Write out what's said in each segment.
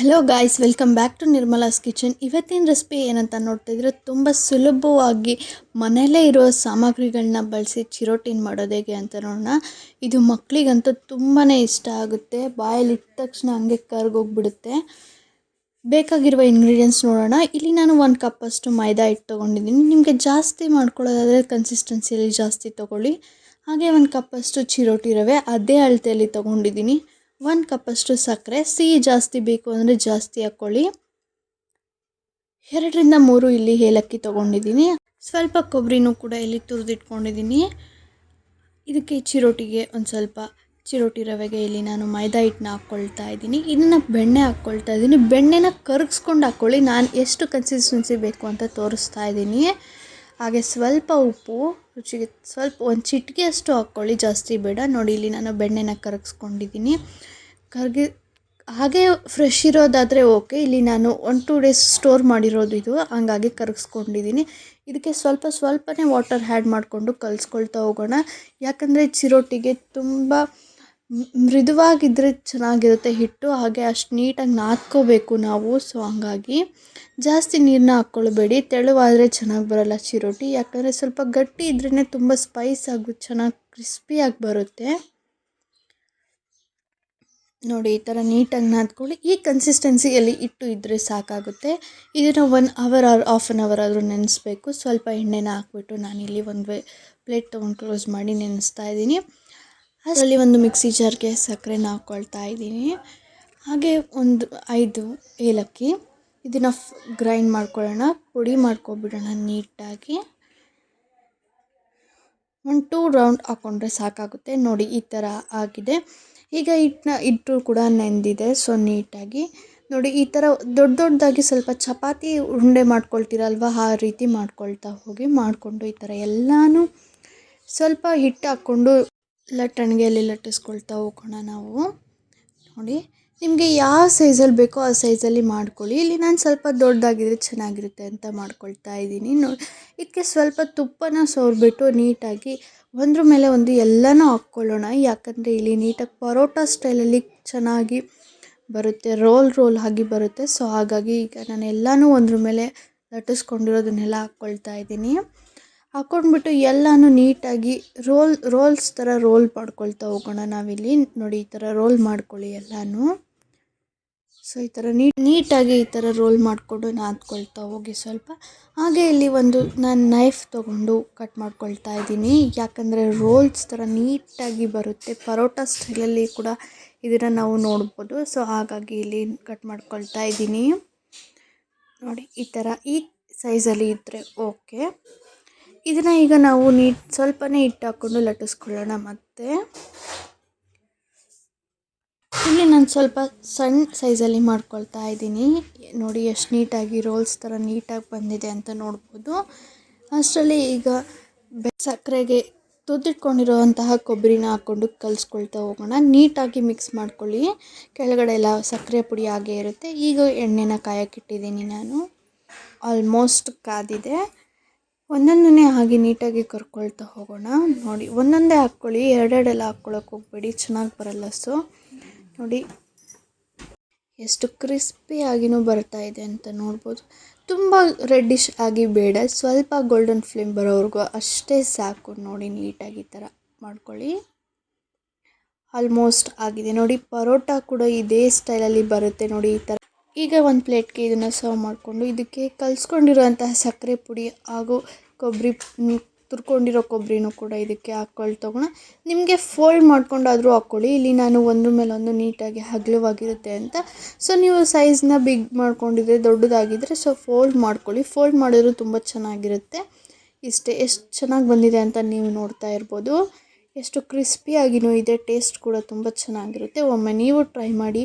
Hello guys welcome back to Nirmala's kitchen ಇವತ್ತಿನ recipe ಏನಂತ ನೋಡ್ತಾ ಇದ್ರೆ ತುಂಬ ಸುಲಭವಾಗಿ ಮನೆಯಲ್ಲೇ ಇರೋ ಸಾಮಗ್ರಿಗಳನ್ನ ಬಳಸಿ ಚಿರೋಟಿನ್ ಮಾಡೋದು ಹೇಗೆ ಅಂತ ನೋಡೋಣ. ಇದು ಮಕ್ಕಳಿಗಂತೂ ತುಂಬಾ ಇಷ್ಟ ಆಗುತ್ತೆ. ಬಾಯಲ್ಲಿ ಇಟ್ಟ ತಕ್ಷಣ ಹಂಗೆ ಕರ್ಗೋಗ್ಬಿಡುತ್ತೆ. ಬೇಕಾಗಿರುವ ಇಂಗ್ರೀಡಿಯೆಂಟ್ಸ್ ನೋಡೋಣ. ಇಲ್ಲಿ ನಾನು ಒಂದು ಕಪ್ಪಷ್ಟು ಮೈದಾ ಹಿಟ್ಟು ತೊಗೊಂಡಿದ್ದೀನಿ. ನಿಮಗೆ ಜಾಸ್ತಿ ಮಾಡ್ಕೊಳ್ಳೋದಾದರೆ ಕನ್ಸಿಸ್ಟೆನ್ಸಿಯಲ್ಲಿ ಜಾಸ್ತಿ ತೊಗೊಳ್ಳಿ. ಹಾಗೆ ಒಂದು ಕಪ್ಪಷ್ಟು ಚಿರೋಟಿ ರವೆ ಅದೇ ಅಳತೆಯಲ್ಲಿ ತೊಗೊಂಡಿದ್ದೀನಿ. ಒಂದು ಕಪ್ಪಷ್ಟು ಸಕ್ಕರೆ, ಸಿಹಿ ಜಾಸ್ತಿ ಬೇಕು ಅಂದರೆ ಜಾಸ್ತಿ ಹಾಕ್ಕೊಳ್ಳಿ ಎರಡರಿಂದ ಮೂರು ಇಲ್ಲಿ ಏಲಕ್ಕಿ ತೊಗೊಂಡಿದ್ದೀನಿ. ಸ್ವಲ್ಪ ಕೊಬ್ಬರಿನೂ ಕೂಡ ಇಲ್ಲಿ ತುರಿದಿಟ್ಕೊಂಡಿದ್ದೀನಿ. ಇದಕ್ಕೆ ಚಿರೋಟಿಗೆ ಒಂದು ಸ್ವಲ್ಪ ಚಿರೋಟಿ ರವೆಗೆ ಇಲ್ಲಿ ನಾನು ಮೈದಾ ಹಿಟ್ಟನ್ನ ಹಾಕ್ಕೊಳ್ತಾ ಇದ್ದೀನಿ. ಇದನ್ನು ಬೆಣ್ಣೆ ಹಾಕ್ಕೊಳ್ತಾ ಇದ್ದೀನಿ. ಬೆಣ್ಣೆನ ಕರಗಿಸ್ಕೊಂಡು ಹಾಕ್ಕೊಳ್ಳಿ ನಾನು ಎಷ್ಟು ಕನ್ಸಿಸ್ಟೆನ್ಸಿ ಬೇಕು ಅಂತ ತೋರಿಸ್ತಾ ಇದ್ದೀನಿ. ಹಾಗೆ ಸ್ವಲ್ಪ ಉಪ್ಪು ರುಚಿಗೆ ಸ್ವಲ್ಪ ಒಂದು ಚಿಟಿಕೆ ಅಷ್ಟು ಹಾಕ್ಕೊಳ್ಳಿ, ಜಾಸ್ತಿ ಬೇಡ. ನೋಡಿ, ಇಲ್ಲಿ ನಾನು ಬೆಣ್ಣೆನ ಕರಗಿಸ್ಕೊಂಡಿದ್ದೀನಿ. ಕರಗಿ, ಹಾಗೆ ಫ್ರೆಶ್ ಇರೋದಾದರೆ ಓಕೆ ಇಲ್ಲಿ ನಾನು ಒನ್ ಟೂ ಡೇಸ್ ಸ್ಟೋರ್ ಮಾಡಿರೋದು ಇದು. ಹಂಗಾಗಿ ಕರಗಿಸ್ಕೊಂಡಿದ್ದೀನಿ. ಇದಕ್ಕೆ ಸ್ವಲ್ಪ ಸ್ವಲ್ಪನೇ ವಾಟರ್ ಹ್ಯಾಡ್ ಮಾಡಿಕೊಂಡು ಕಲಿಸ್ಕೊಳ್ತಾ ಹೋಗೋಣ. ಯಾಕಂದರೆ ಚಿರೋಟಿಗೆ ತುಂಬ ಮೃದುವಾಗಿದ್ದರೆ ಚೆನ್ನಾಗಿರುತ್ತೆ ಹಿಟ್ಟು, ಹಾಗೆ ಅಷ್ಟು ನೀಟಾಗಿ ನಾದ್ಕೋಬೇಕು ನಾವು. ಸೊ ಹಂಗಾಗಿ ಜಾಸ್ತಿ ನೀರನ್ನ ಹಾಕ್ಕೊಳ್ಬೇಡಿ. ತೆಳುವಾದರೆ ಚೆನ್ನಾಗಿ ಬರೋಲ್ಲ ಚಿರೋಟಿ. ಯಾಕಂದರೆ ಸ್ವಲ್ಪ ಗಟ್ಟಿ ಇದ್ರೇ ತುಂಬ ಸ್ಪೈಸ್ ಆಗಿ ಚೆನ್ನಾಗಿ ಕ್ರಿಸ್ಪಿಯಾಗಿ ಬರುತ್ತೆ. ನೋಡಿ, ಈ ಥರ ನೀಟಾಗಿ ನಾದ್ಕೊಳ್ಳಿ. ಈ ಕನ್ಸಿಸ್ಟೆನ್ಸಿಯಲ್ಲಿ ಇಟ್ಟು ಇದ್ದರೆ ಸಾಕಾಗುತ್ತೆ. ಇದನ್ನು one hour or half an hour ಆದರೂ ನೆನೆಸ್ಬೇಕು. ಸ್ವಲ್ಪ ಎಣ್ಣೆನ ಹಾಕ್ಬಿಟ್ಟು ನಾನಿಲ್ಲಿ ಒಂದು ಪ್ಲೇಟ್ ತೊಗೊಂಡು ಕ್ಲೋಸ್ ಮಾಡಿ ನೆನೆಸ್ತಾ ಇದ್ದೀನಿ. ಅದರಲ್ಲಿ ಒಂದು ಮಿಕ್ಸಿ ಜಾರ್ಗೆ ಸಕ್ಕರೆನ ಹಾಕ್ಕೊಳ್ತಾ ಇದ್ದೀನಿ. ಹಾಗೆ ಒಂದು ಐದು ಏಲಕ್ಕಿ. ಇದನ್ನು ಗ್ರೈಂಡ್ ಮಾಡ್ಕೊಳ್ಳೋಣ. ಪುಡಿ ಮಾಡ್ಕೊಬಿಡೋಣ ನೀಟಾಗಿ. ಒಂದು ಟೂ ರೌಂಡ್ ಹಾಕ್ಕೊಂಡ್ರೆ ಸಾಕಾಗುತ್ತೆ. ನೋಡಿ, ಈ ಥರ ಆಗಿದೆ. ಈಗ ಹಿಟ್ಟನ್ನ, ಹಿಟ್ಟು ಕೂಡ ನೆಂದಿದೆ, ಸೊ ನೀಟಾಗಿ. ನೋಡಿ, ಈ ಥರ ದೊಡ್ಡ ದೊಡ್ಡದಾಗಿ ಸ್ವಲ್ಪ ಚಪಾತಿ ಉಂಡೆ ಮಾಡ್ಕೊಳ್ತೀರಲ್ವ, ಆ ರೀತಿ ಮಾಡ್ಕೊಳ್ತಾ ಹೋಗಿ ಮಾಡಿಕೊಂಡು ಈ ಥರ ಎಲ್ಲನೂ ಸ್ವಲ್ಪ ಹಿಟ್ಟು ಹಾಕ್ಕೊಂಡು ಲಟ್ಟಣಿಗೆಯಲ್ಲಿ ಲಟ್ಟಿಸ್ಕೊಳ್ತಾ ಹೋಗೋಣ ನಾವು? ನೋಡಿ, ನಿಮಗೆ ಯಾವ ಸೈಜಲ್ಲಿ ಬೇಕೋ ಆ ಸೈಜಲ್ಲಿ ಮಾಡ್ಕೊಳ್ಳಿ. ಇಲ್ಲಿ ನಾನು ಸ್ವಲ್ಪ ದೊಡ್ಡದಾಗಿದ್ರೆ ಚೆನ್ನಾಗಿರುತ್ತೆ ಅಂತ ಮಾಡ್ಕೊಳ್ತಾ ಇದ್ದೀನಿ. ನೋಡಿ, ಇದಕ್ಕೆ ಸ್ವಲ್ಪ ತುಪ್ಪನ ಸೋರ್ಬಿಟ್ಟು ನೀಟಾಗಿ ಒಂದ್ರ ಮೇಲೆ ಒಂದು ಎಲ್ಲನೂ ಹಾಕ್ಕೊಳ್ಳೋಣ. ಯಾಕಂದರೆ ಇಲ್ಲಿ ನೀಟಾಗಿ ಪರೋಟ ಸ್ಟೈಲಲ್ಲಿ ಚೆನ್ನಾಗಿ ಬರುತ್ತೆ ರೋಲ್ ರೋಲ್ ಆಗಿ ಬರುತ್ತೆ. ಸೊ ಹಾಗಾಗಿ ಈಗ ನಾನು ಎಲ್ಲನೂ ಒಂದ್ರ ಮೇಲೆ ಲಟ್ಟಿಸ್ಕೊಂಡಿರೋದನ್ನೆಲ್ಲ ಹಾಕ್ಕೊಳ್ತಾ ಇದ್ದೀನಿ. ಹಾಕ್ಕೊಂಡ್ಬಿಟ್ಟು ಎಲ್ಲನೂ ನೀಟಾಗಿ ರೋಲ್, ರೋಲ್ಸ್ ಥರ ರೋಲ್ ಮಾಡ್ಕೊಳ್ತಾ ಹೋಗೋಣ ನಾವಿಲ್ಲಿ. ನೋಡಿ, ಈ ಥರ ರೋಲ್ ಮಾಡ್ಕೊಳ್ಳಿ ಎಲ್ಲನೂ. ಸೊ, ಈ ಥರ ನೀಟ್ ನೀಟಾಗಿ ಈ ಥರ ರೋಲ್ ಮಾಡಿಕೊಂಡು ನಾದ್ಕೊಳ್ತಾ ಹೋಗಿ ಸ್ವಲ್ಪ. ಹಾಗೆ ಇಲ್ಲಿ ಒಂದು ನಾನು ನೈಫ್ ತೊಗೊಂಡು ಕಟ್ ಮಾಡ್ಕೊಳ್ತಾ ಇದ್ದೀನಿ. ಯಾಕಂದರೆ ರೋಲ್ಸ್ ಥರ ನೀಟಾಗಿ ಬರುತ್ತೆ. ಪರೋಟ ಸ್ಟೈಲಲ್ಲಿ ಕೂಡ ಇದನ್ನು ನಾವು ನೋಡ್ಬೋದು. ಸೊ, ಹಾಗಾಗಿ ಇಲ್ಲಿ ಕಟ್ ಮಾಡ್ಕೊಳ್ತಾ ಇದ್ದೀನಿ. ನೋಡಿ, ಈ ಥರ ಈ ಸೈಜಲ್ಲಿ ಇದ್ದರೆ ಓಕೆ ಇದನ್ನು ಈಗ ನಾವು ನೀಟ್ ಸ್ವಲ್ಪನೇ ಹಿಟ್ಟು ಹಾಕ್ಕೊಂಡು ಲಟ್ಟಿಸ್ಕೊಳ್ಳೋಣ ಮತ್ತೆ. ಇಲ್ಲಿ ನಾನು ಸ್ವಲ್ಪ ಸಣ್ಣ ಸೈಜಲ್ಲಿ ಮಾಡ್ಕೊಳ್ತಾ ಇದ್ದೀನಿ. ನೋಡಿ ಎಷ್ಟು ನೀಟಾಗಿ ರೋಲ್ಸ್ ಥರ ನೀಟಾಗಿ ಬಂದಿದೆ ಅಂತ ನೋಡ್ಬೋದು. ಅಷ್ಟರಲ್ಲಿ ಈಗ ಬೆ ಸಕ್ಕರೆಗೆ ತುದ್ದಿಟ್ಕೊಂಡಿರೋವಂತಹ ಕೊಬ್ಬರಿನ ಹಾಕ್ಕೊಂಡು ಕಲಿಸ್ಕೊಳ್ತಾ ಹೋಗೋಣ. ನೀಟಾಗಿ ಮಿಕ್ಸ್ ಮಾಡ್ಕೊಳ್ಳಿ. ಕೆಳಗಡೆ ಎಲ್ಲ ಸಕ್ಕರೆ ಪುಡಿ ಹಾಗೇ ಇರುತ್ತೆ. ಈಗ ಎಣ್ಣೆನ ಕಾಯಕ್ಕಿಟ್ಟಿದ್ದೀನಿ ನಾನು. ಆಲ್ಮೋಸ್ಟ್ ಕಾದಿದೆ. ಒಂದೊಂದನ್ನೇ ಹಾಗೆ ನೀಟಾಗಿ ಕರ್ಕೊಳ್ತಾ ಹೋಗೋಣ. ನೋಡಿ, ಒಂದೊಂದೇ ಹಾಕ್ಕೊಳ್ಳಿ, ಎರಡೆರಡೆಲ್ಲ ಹಾಕ್ಕೊಳ್ಳೋಕೆ ಹೋಗ್ಬೇಡಿ, ಚೆನ್ನಾಗಿ ಬರಲ್ಲ. ಸೊ ನೋಡಿ, ಎಷ್ಟು ಕ್ರಿಸ್ಪಿಯಾಗಿನೂ ಬರ್ತಾ ಇದೆ ಅಂತ ನೋಡ್ಬೋದು. ತುಂಬ ರೆಡ್ಡಿಶ್ ಆಗಿ ಬೇಡ, ಸ್ವಲ್ಪ ಗೋಲ್ಡನ್ ಫ್ಲೇಮ್ ಬರೋವರೆಗೂ ಅಷ್ಟೇ ಸಾಕು. ನೋಡಿ, ನೀಟಾಗಿ ಈ ಥರ ಮಾಡ್ಕೊಳ್ಳಿ. ಆಲ್ಮೋಸ್ಟ್ ಆಗಿದೆ. ನೋಡಿ, ಪರೋಟ ಕೂಡ ಇದೇ ಸ್ಟೈಲಲ್ಲಿ ಬರುತ್ತೆ. ನೋಡಿ, ಈ ಥರ ಈಗ ಒಂದು ಪ್ಲೇಟ್ಗೆ ಇದನ್ನು ಸರ್ವ್ ಮಾಡಿಕೊಂಡು ಇದಕ್ಕೆ ಕಲಿಸ್ಕೊಂಡಿರುವಂತಹ ಸಕ್ಕರೆ ಪುಡಿ ಹಾಗೂ ಕೊಬ್ಬರಿ ತುರ್ಕೊಂಡಿರೋ ಕೊಬ್ಬರಿನೂ ಕೂಡ ಇದಕ್ಕೆ ಹಾಕ್ಕೊಳ್ ತಗೋಣ. ನಿಮಗೆ ಫೋಲ್ಡ್ ಮಾಡ್ಕೊಂಡಾದರೂ ಹಾಕ್ಕೊಳ್ಳಿ. ಇಲ್ಲಿ ನಾನು ಒಂದ್ರ ಮೇಲೆ ಒಂದು ನೀಟಾಗಿ ಹಗಲವಾಗಿರುತ್ತೆ ಅಂತ. ಸೊ ನೀವು ಸೈಜ್ನ ಬಿಗ್ ಮಾಡ್ಕೊಂಡಿದ್ರೆ ದೊಡ್ಡದಾಗಿದ್ದರೆ ಸೊ ಫೋಲ್ಡ್ ಮಾಡ್ಕೊಳ್ಳಿ. ಫೋಲ್ಡ್ ಮಾಡಿದ್ರು ತುಂಬ ಚೆನ್ನಾಗಿರುತ್ತೆ. ಇಷ್ಟೇ, ಎಷ್ಟು ಚೆನ್ನಾಗಿ ಬಂದಿದೆ ಅಂತ ನೀವು ನೋಡ್ತಾ ಇರ್ಬೋದು. ಎಷ್ಟು ಕ್ರಿಸ್ಪಿಯಾಗಿಯೂ ಇದೆ ಟೇಸ್ಟ್ ಕೂಡ ತುಂಬ ಚೆನ್ನಾಗಿರುತ್ತೆ. ಒಮ್ಮೆ ನೀವು ಟ್ರೈ ಮಾಡಿ.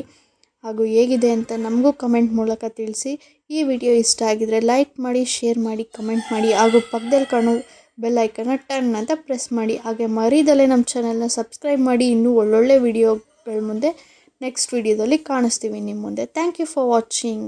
ಹಾಗೂ ಹೇಗಿದೆ ಅಂತ ನಮಗೂ ಕಮೆಂಟ್ ಮೂಲಕ ತಿಳಿಸಿ. ಈ ವಿಡಿಯೋ ಇಷ್ಟ ಆಗಿದರೆ ಲೈಕ್ ಮಾಡಿ, ಶೇರ್ ಮಾಡಿ, ಕಮೆಂಟ್ ಮಾಡಿ ಹಾಗೂ ಪಕ್ಕದಲ್ಲಿ ಕಾಣೋ ಬೆಲ್ ಐಕನ್ನ ಟರ್ನ್ ಅಂತ ಪ್ರೆಸ್ ಮಾಡಿ. ಹಾಗೆ ಮರಿದಲ್ಲೇ ನಮ್ಮ ಚಾನಲ್ನ ಸಬ್ಸ್ಕ್ರೈಬ್ ಮಾಡಿ. ಇನ್ನೂ ಒಳ್ಳೊಳ್ಳೆ ವಿಡಿಯೋಗಳ ಮುಂದೆ ನೆಕ್ಸ್ಟ್ ವಿಡಿಯೋದಲ್ಲಿ ಕಾಣಿಸ್ತೀವಿ ನಿಮ್ಮ ಮುಂದೆ. Thank you for watching